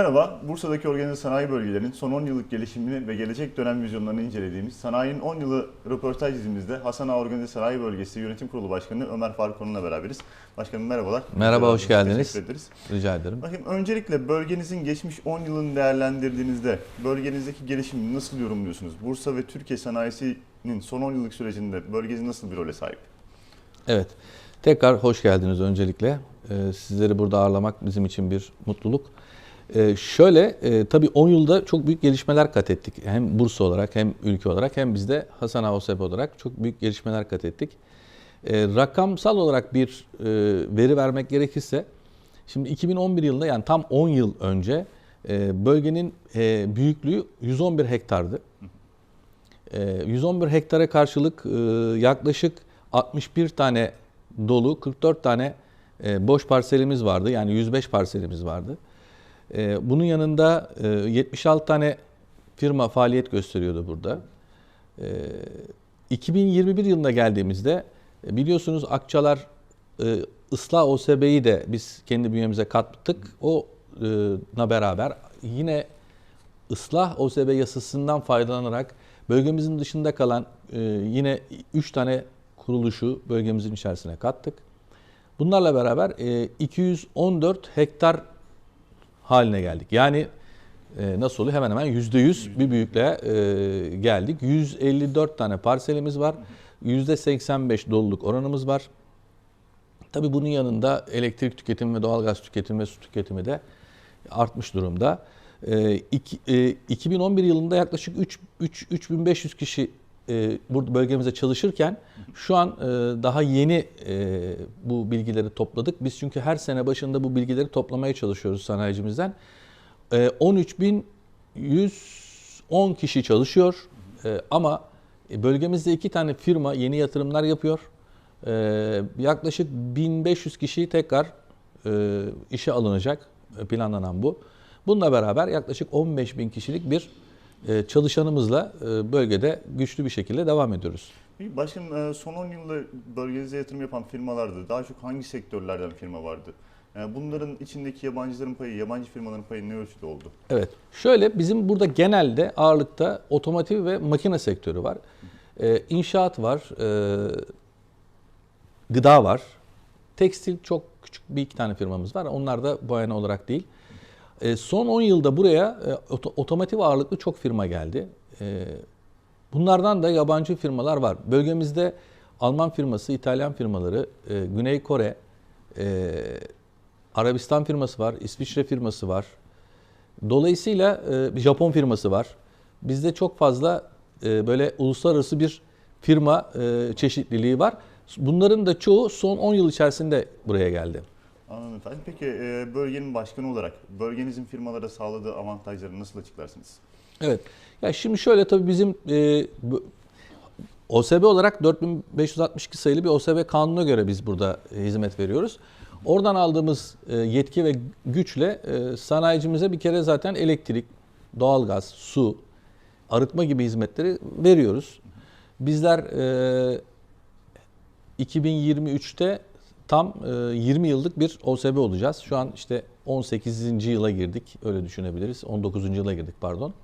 Merhaba, Bursa'daki organize sanayi bölgelerinin son 10 yıllık gelişimini ve gelecek dönem vizyonlarını incelediğimiz Sanayinin 10 yılı röportaj dizimizde Hasan Ağa Organize Sanayi Bölgesi Yönetim Kurulu Başkanı Ömer Faruk Onun'la beraberiz. Başkanım merhabalar. Merhaba, hoş geldiniz. Teşekkür ederiz. Rica ederim. Bakayım öncelikle bölgenizin geçmiş 10 yılını değerlendirdiğinizde bölgenizdeki gelişimi nasıl yorumluyorsunuz? Bursa ve Türkiye sanayisinin son 10 yıllık sürecinde bölgeniz nasıl bir role sahip? Evet. Tekrar hoş geldiniz öncelikle. Ee, sizleri burada ağırlamak bizim için bir mutluluk. Ee, şöyle, e, tabii 10 yılda çok büyük gelişmeler kat ettik. Hem Bursa olarak hem ülke olarak hem biz de Hasan OSB olarak çok büyük gelişmeler kat ettik. Ee, rakamsal olarak bir e, veri vermek gerekirse, şimdi 2011 yılında yani tam 10 yıl önce e, bölgenin e, büyüklüğü 111 hektardı. Ee, 111 hektara karşılık e, yaklaşık 61 tane dolu, 44 tane e, boş parselimiz vardı. Yani 105 parselimiz vardı. E, Bunun yanında e, 76 tane firma faaliyet gösteriyordu burada. E, 2021 yılına geldiğimizde e, biliyorsunuz Akçalar e, ıslah OSB'yi de biz kendi bünyemize kattık. O'na beraber yine ıslah OSB yasasından faydalanarak bölgemizin dışında kalan e, yine 3 tane kuruluşu bölgemizin içerisine kattık. Bunlarla beraber e, 214 hektar haline geldik. Yani e, nasıl oluyor? Hemen hemen %100 bir büyüklüğe e, geldik. 154 tane parselimiz var. %85 doluluk oranımız var. Tabii bunun yanında elektrik tüketimi ve doğalgaz tüketimi ve su tüketimi de artmış durumda. E, iki- e, 2011 yılında yaklaşık 3, 3 3500 kişi e, burada bölgemizde çalışırken şu an e, daha yeni e, bu bilgileri topladık. Biz çünkü her sene başında bu bilgileri toplamaya çalışıyoruz sanayicimizden. E, 13.110 kişi çalışıyor ama bölgemizde iki tane firma yeni yatırımlar yapıyor. Yaklaşık 1500 kişi tekrar işe alınacak planlanan bu. Bununla beraber yaklaşık 15 bin kişilik bir çalışanımızla e, bölgede güçlü bir şekilde devam ediyoruz. Başkanım e, son 10 yılda bölgenize yatırım yapan firmalardı. Daha çok hangi sektörlerden firma vardı? Yani bunların içindeki yabancıların payı, yabancı firmaların payı ne ölçüde oldu? Evet. Şöyle bizim burada genelde ağırlıkta otomotiv ve makine sektörü var. Ee, inşaat var. e, gıda var. Tekstil çok küçük bir iki tane firmamız var. Onlar da boyana olarak değil. E, son 10 yılda buraya e, oto- otomotiv ağırlıklı çok firma geldi. E, bunlardan da yabancı firmalar var. Bölgemizde Alman firması, İtalyan firmaları, e, Güney Kore, e, Arabistan firması var, İsviçre firması var. Dolayısıyla e, Japon firması var. Bizde çok fazla böyle uluslararası bir firma çeşitliliği var. Bunların da çoğu son 10 yıl içerisinde buraya geldi. Anladım efendim. Peki e, bölgenin başkanı olarak bölgenizin firmalara sağladığı avantajları nasıl açıklarsınız? Evet. Ya şimdi şöyle tabii bizim e, OSB olarak 4562 sayılı bir OSB kanununa göre biz burada e, hizmet veriyoruz. Oradan aldığımız e, yetki ve güçle sanayicimize bir kere zaten elektrik, doğalgaz, su, arıtma gibi hizmetleri veriyoruz. Bizler e, 2023'te tam e, 20 yıllık bir OSB olacağız. Şu an işte 18. yıla girdik öyle düşünebiliriz. 19. yıla girdik pardon.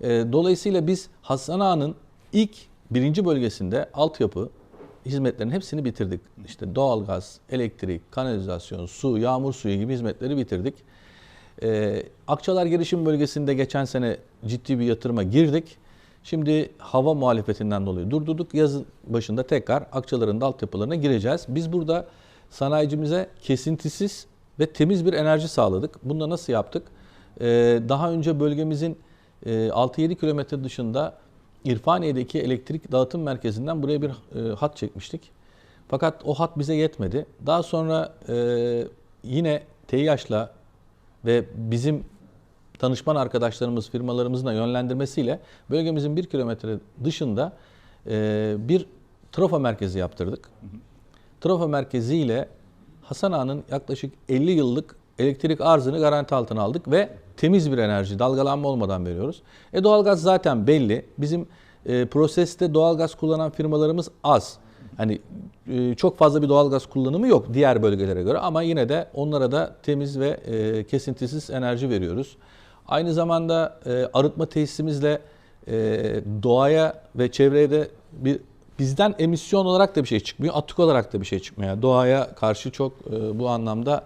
E, Dolayısıyla biz Hasan Ağa'nın ilk birinci bölgesinde altyapı hizmetlerinin hepsini bitirdik. İşte doğalgaz, elektrik, kanalizasyon, su, yağmur suyu gibi hizmetleri bitirdik. Ee, Akçalar Gelişim Bölgesi'nde geçen sene ciddi bir yatırıma girdik. Şimdi hava muhalefetinden dolayı durdurduk. Yazın başında tekrar Akçalar'ın da altyapılarına gireceğiz. Biz burada sanayicimize kesintisiz ve temiz bir enerji sağladık. Bunu da nasıl yaptık? Ee, daha önce bölgemizin e, 6-7 kilometre dışında İrfaniye'deki elektrik dağıtım merkezinden buraya bir e, hat çekmiştik. Fakat o hat bize yetmedi. Daha sonra e, yine TİH'la ve bizim danışman arkadaşlarımız, firmalarımızın da yönlendirmesiyle bölgemizin bir kilometre dışında e, bir trafo merkezi yaptırdık. Trafo merkezi ile Hasan Ağa'nın yaklaşık 50 yıllık elektrik arzını garanti altına aldık ve temiz bir enerji, dalgalanma olmadan veriyoruz. E doğalgaz zaten belli. Bizim e, proseste doğalgaz kullanan firmalarımız az. Hani e, çok fazla bir doğalgaz kullanımı yok diğer bölgelere göre ama yine de onlara da temiz ve e, kesintisiz enerji veriyoruz. Aynı zamanda e, arıtma tesisimizle e, doğaya ve çevreye de bir bizden emisyon olarak da bir şey çıkmıyor, atık olarak da bir şey çıkmıyor. Doğaya karşı çok e, bu anlamda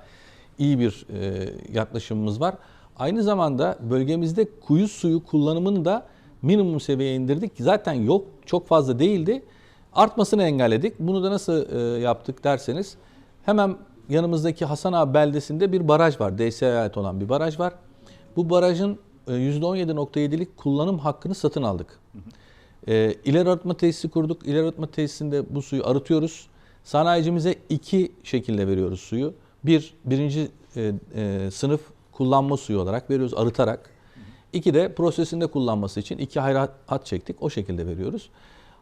iyi bir e, yaklaşımımız var. Aynı zamanda bölgemizde kuyu suyu kullanımını da minimum seviyeye indirdik. Zaten yok, çok fazla değildi. Artmasını engelledik. Bunu da nasıl e, yaptık derseniz hemen yanımızdaki Hasan Ağa beldesinde bir baraj var. DSE'ye ait olan bir baraj var. Bu barajın e, %17.7'lik kullanım hakkını satın aldık. E, ileri arıtma tesisi kurduk. İleri arıtma tesisinde bu suyu arıtıyoruz. Sanayicimize iki şekilde veriyoruz suyu. Bir, birinci e, e, sınıf kullanma suyu olarak veriyoruz arıtarak. İki de prosesinde kullanması için iki ayrı hat çektik. O şekilde veriyoruz.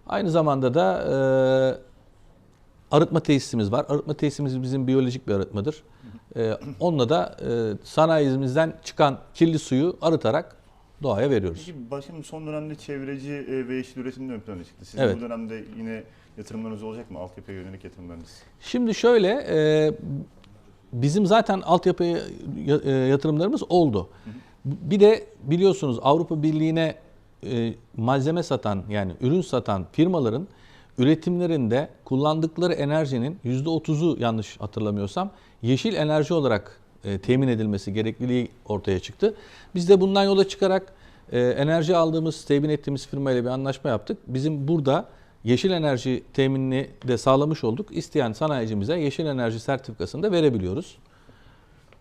Aynı zamanda da e, arıtma tesisimiz var. Arıtma tesisimiz bizim biyolojik bir arıtmadır. E, onunla da e, sanayimizden çıkan kirli suyu arıtarak doğaya veriyoruz. Peki başkanım son dönemde çevreci e, ve yeşil üretim ön plana çıktı. Sizin Evet. bu dönemde yine yatırımlarınız olacak mı? Altyapıya yönelik yatırımlarınız. Şimdi şöyle, e, bizim zaten altyapı ya- e, yatırımlarımız oldu. Bir de biliyorsunuz Avrupa Birliği'ne e, malzeme satan yani ürün satan firmaların üretimlerinde kullandıkları enerjinin %30'u yanlış hatırlamıyorsam yeşil enerji olarak e, temin edilmesi gerekliliği ortaya çıktı. Biz de bundan yola çıkarak e, enerji aldığımız, temin ettiğimiz firmayla bir anlaşma yaptık. Bizim burada yeşil enerji teminini de sağlamış olduk. İsteyen sanayicimize yeşil enerji sertifikasını da verebiliyoruz.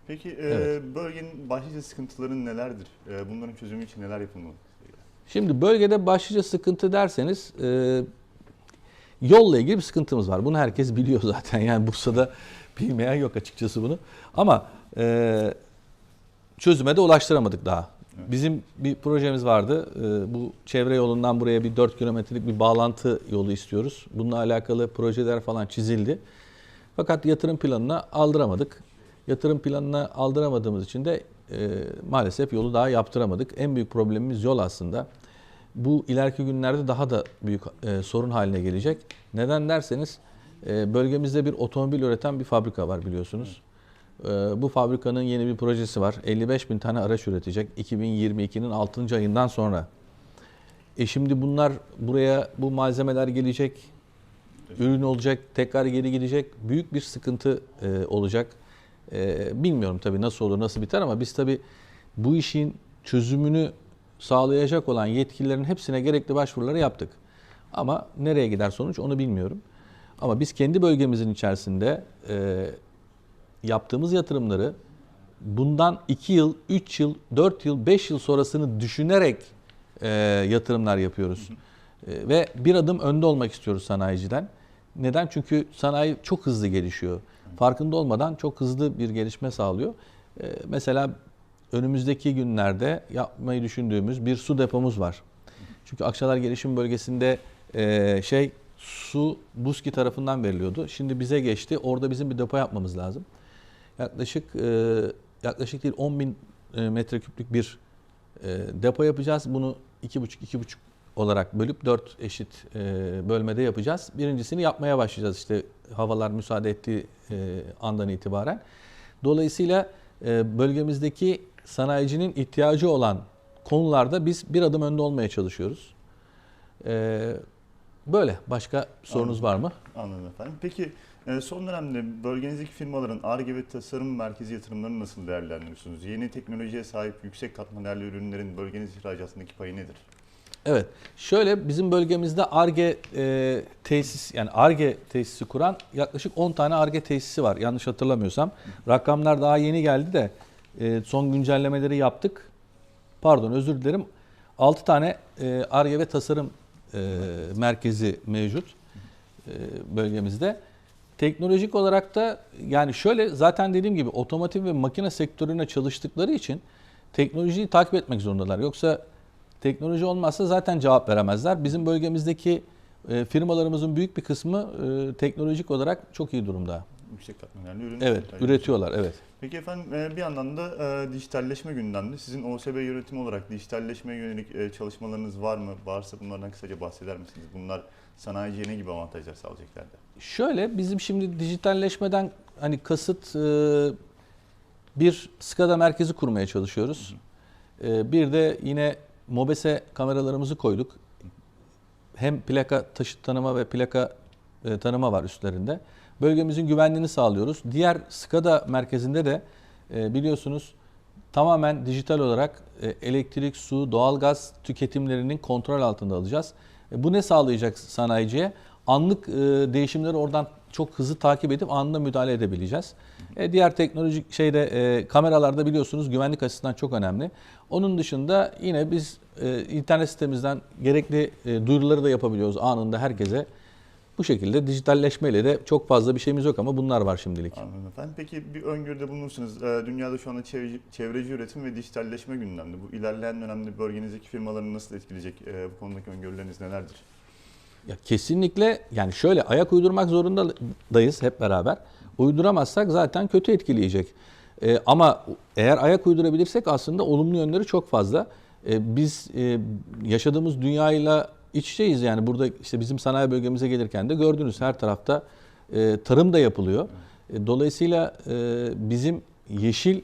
Peki e, Evet. bölgenin başlıca sıkıntıları nelerdir? E, bunların çözümü için neler yapılmalı? Şimdi bölgede başlıca sıkıntı derseniz e, yolla ilgili bir sıkıntımız var. Bunu herkes biliyor zaten. Yani Bursa'da bilmeyen yok açıkçası bunu. Ama e, çözüme de ulaştıramadık daha. Bizim bir projemiz vardı. E, bu çevre yolundan buraya bir 4 kilometrelik bir bağlantı yolu istiyoruz. Bununla alakalı projeler falan çizildi. Fakat yatırım planına aldıramadık. Yatırım planına aldıramadığımız için de e, maalesef yolu daha yaptıramadık. En büyük problemimiz yol aslında. Bu ileriki günlerde daha da büyük e, sorun haline gelecek. Neden derseniz e, bölgemizde bir otomobil üreten bir fabrika var biliyorsunuz. E, bu fabrikanın yeni bir projesi var. 55 bin tane araç üretecek 2022'nin 6. ayından sonra. E şimdi bunlar buraya bu malzemeler gelecek, ürün olacak, tekrar geri gidecek. Büyük bir sıkıntı e, olacak. E, bilmiyorum tabii nasıl olur, nasıl biter ama biz tabii bu işin çözümünü sağlayacak olan yetkililerin hepsine gerekli başvuruları yaptık. Ama nereye gider sonuç onu bilmiyorum. Ama biz kendi bölgemizin içerisinde e, yaptığımız yatırımları bundan 2 yıl, 3 yıl, 4 yıl, 5 yıl sonrasını düşünerek e, yatırımlar yapıyoruz. E, ve bir adım önde olmak istiyoruz sanayiciden. Neden? Çünkü sanayi çok hızlı gelişiyor. Farkında olmadan çok hızlı bir gelişme sağlıyor. E, mesela önümüzdeki günlerde yapmayı düşündüğümüz bir su depomuz var. Çünkü Akçalar Gelişim Bölgesi'nde e, şey su Buski tarafından veriliyordu. Şimdi bize geçti. Orada bizim bir depo yapmamız lazım. Yaklaşık e, yaklaşık değil 10 bin e, metreküplük bir e, depo yapacağız. Bunu iki buçuk iki buçuk olarak bölüp dört eşit e, bölmede yapacağız. Birincisini yapmaya başlayacağız işte havalar müsaade ettiği e, andan itibaren. Dolayısıyla e, bölgemizdeki sanayicinin ihtiyacı olan konularda biz bir adım önde olmaya çalışıyoruz. E, böyle. Başka sorunuz var mı? Anladım efendim. Peki son dönemde bölgenizdeki firmaların ARGE ve tasarım merkezi yatırımlarını nasıl değerlendiriyorsunuz? Yeni teknolojiye sahip yüksek katma değerli ürünlerin bölgeniz ihracatındaki payı nedir? Evet. Şöyle bizim bölgemizde ARGE e, tesis yani ARGE tesisi kuran yaklaşık 10 tane ARGE tesisi var. Yanlış hatırlamıyorsam. Rakamlar daha yeni geldi de e, son güncellemeleri yaptık. Pardon özür dilerim. 6 tane e, ARGE ve tasarım e, merkezi mevcut e, bölgemizde. Teknolojik olarak da yani şöyle zaten dediğim gibi otomotiv ve makine sektörüne çalıştıkları için teknolojiyi takip etmek zorundalar. Yoksa teknoloji olmazsa zaten cevap veremezler. Bizim bölgemizdeki e, firmalarımızın büyük bir kısmı e, teknolojik olarak çok iyi durumda. yüksek katma değerli ürün. Evet, üretiyorlar. Evet. Peki efendim e, bir yandan da e, dijitalleşme gündemde. Sizin OSB yönetimi olarak dijitalleşmeye yönelik e, çalışmalarınız var mı? Varsa bunlardan kısaca bahseder misiniz? Bunlar sanayiciye ne gibi avantajlar sağlayacaklar da? Şöyle bizim şimdi dijitalleşmeden hani kasıt e, bir SCADA merkezi kurmaya çalışıyoruz. E, Bir de yine MOBESE kameralarımızı koyduk. Hem plaka taşıt tanıma ve plaka e, tanıma var üstlerinde. Bölgemizin güvenliğini sağlıyoruz. Diğer SCADA merkezinde de e, biliyorsunuz tamamen dijital olarak e, elektrik, su, doğalgaz tüketimlerinin kontrol altında alacağız. Bu ne sağlayacak sanayiciye? Anlık değişimleri oradan çok hızlı takip edip anında müdahale edebileceğiz. E, Diğer teknolojik şeyde e, kameralarda biliyorsunuz güvenlik açısından çok önemli. Onun dışında yine biz e, internet sitemizden gerekli e, duyuruları da yapabiliyoruz anında herkese. Bu şekilde dijitalleşmeyle de çok fazla bir şeyimiz yok ama bunlar var şimdilik. Anladım efendim. Peki bir öngörüde bulunursunuz. E, Dünyada şu anda çevreci, çevreci üretim ve dijitalleşme gündemde. Bu ilerleyen dönemde bölgenizdeki firmaları nasıl etkileyecek? E, Bu konudaki öngörüleriniz nelerdir? Ya kesinlikle yani şöyle ayak uydurmak zorundayız hep beraber. Uyduramazsak zaten kötü etkileyecek. Ee, ama eğer ayak uydurabilirsek aslında olumlu yönleri çok fazla. Ee, biz e, yaşadığımız dünyayla iç içeyiz yani burada işte bizim sanayi bölgemize gelirken de gördünüz her tarafta e, tarım da yapılıyor. E, dolayısıyla e, bizim yeşil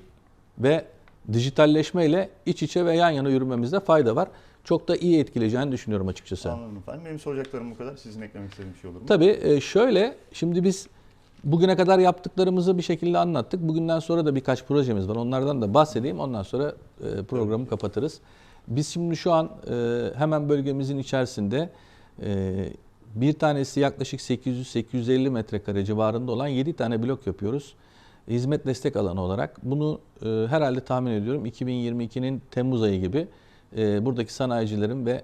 ve dijitalleşmeyle iç içe ve yan yana yürümemizde fayda var. Çok da iyi etkileyeceğini düşünüyorum açıkçası. Anladım efendim. Benim soracaklarım bu kadar. Sizin eklemek istediğiniz bir şey olur mu? Tabii e, şöyle şimdi biz bugüne kadar yaptıklarımızı bir şekilde anlattık. Bugünden sonra da birkaç projemiz var. Onlardan da bahsedeyim. Ondan sonra e, programı kapatırız. Biz şimdi şu an e, hemen bölgemizin içerisinde e, bir tanesi yaklaşık 800-850 metrekare civarında olan 7 tane blok yapıyoruz. Hizmet destek alanı olarak. Bunu e, herhalde tahmin ediyorum 2022'nin Temmuz ayı gibi e, buradaki sanayicilerin ve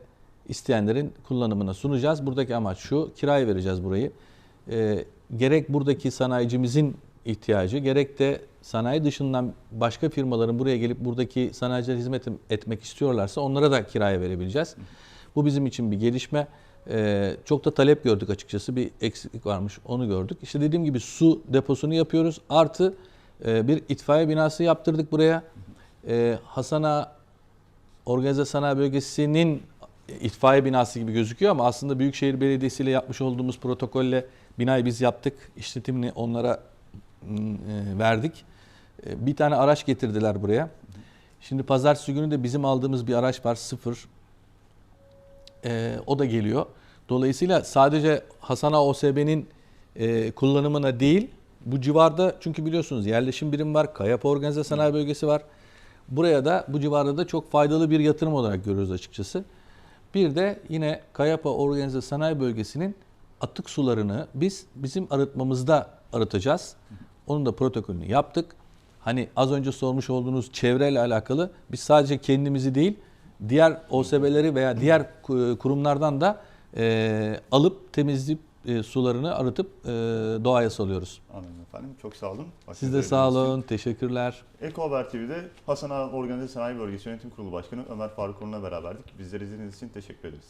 isteyenlerin kullanımına sunacağız. Buradaki amaç şu, kiraya vereceğiz burayı. E, gerek buradaki sanayicimizin ihtiyacı, gerek de sanayi dışından başka firmaların buraya gelip buradaki sanayicilere hizmet etmek istiyorlarsa onlara da kiraya verebileceğiz. Bu bizim için bir gelişme. E, çok da talep gördük açıkçası. Bir eksiklik varmış, onu gördük. İşte dediğim gibi su deposunu yapıyoruz. Artı e, bir itfaiye binası yaptırdık buraya. E, Hasan Ağa Organize Sanayi Bölgesi'nin itfaiye binası gibi gözüküyor ama aslında Büyükşehir Belediyesi ile yapmış olduğumuz protokolle binayı biz yaptık. İşletimini onlara e, verdik. E, Bir tane araç getirdiler buraya. Şimdi pazartesi günü de bizim aldığımız bir araç var sıfır. E, o da geliyor. Dolayısıyla sadece Hasan Ağa OSB'nin e, kullanımına değil bu civarda çünkü biliyorsunuz yerleşim birim var, Kayap Organize Sanayi Bölgesi var. Buraya da bu civarda da çok faydalı bir yatırım olarak görüyoruz açıkçası. Bir de yine Kayapa Organize Sanayi Bölgesi'nin atık sularını biz bizim arıtmamızda arıtacağız. Onun da protokolünü yaptık. Hani az önce sormuş olduğunuz çevreyle alakalı biz sadece kendimizi değil diğer OSB'leri veya diğer ku- kurumlardan da e, alıp temizleyip e, sularını arıtıp e, doğaya salıyoruz. Anladım efendim. Çok sağ olun. Siz de sağ olun. Teşekkürler. Eko Haber TV'de Hasan Ağa Organize Sanayi Bölgesi Yönetim Kurulu Başkanı Ömer Faruk Orun'la beraberdik. Bizleri izlediğiniz için teşekkür ederiz.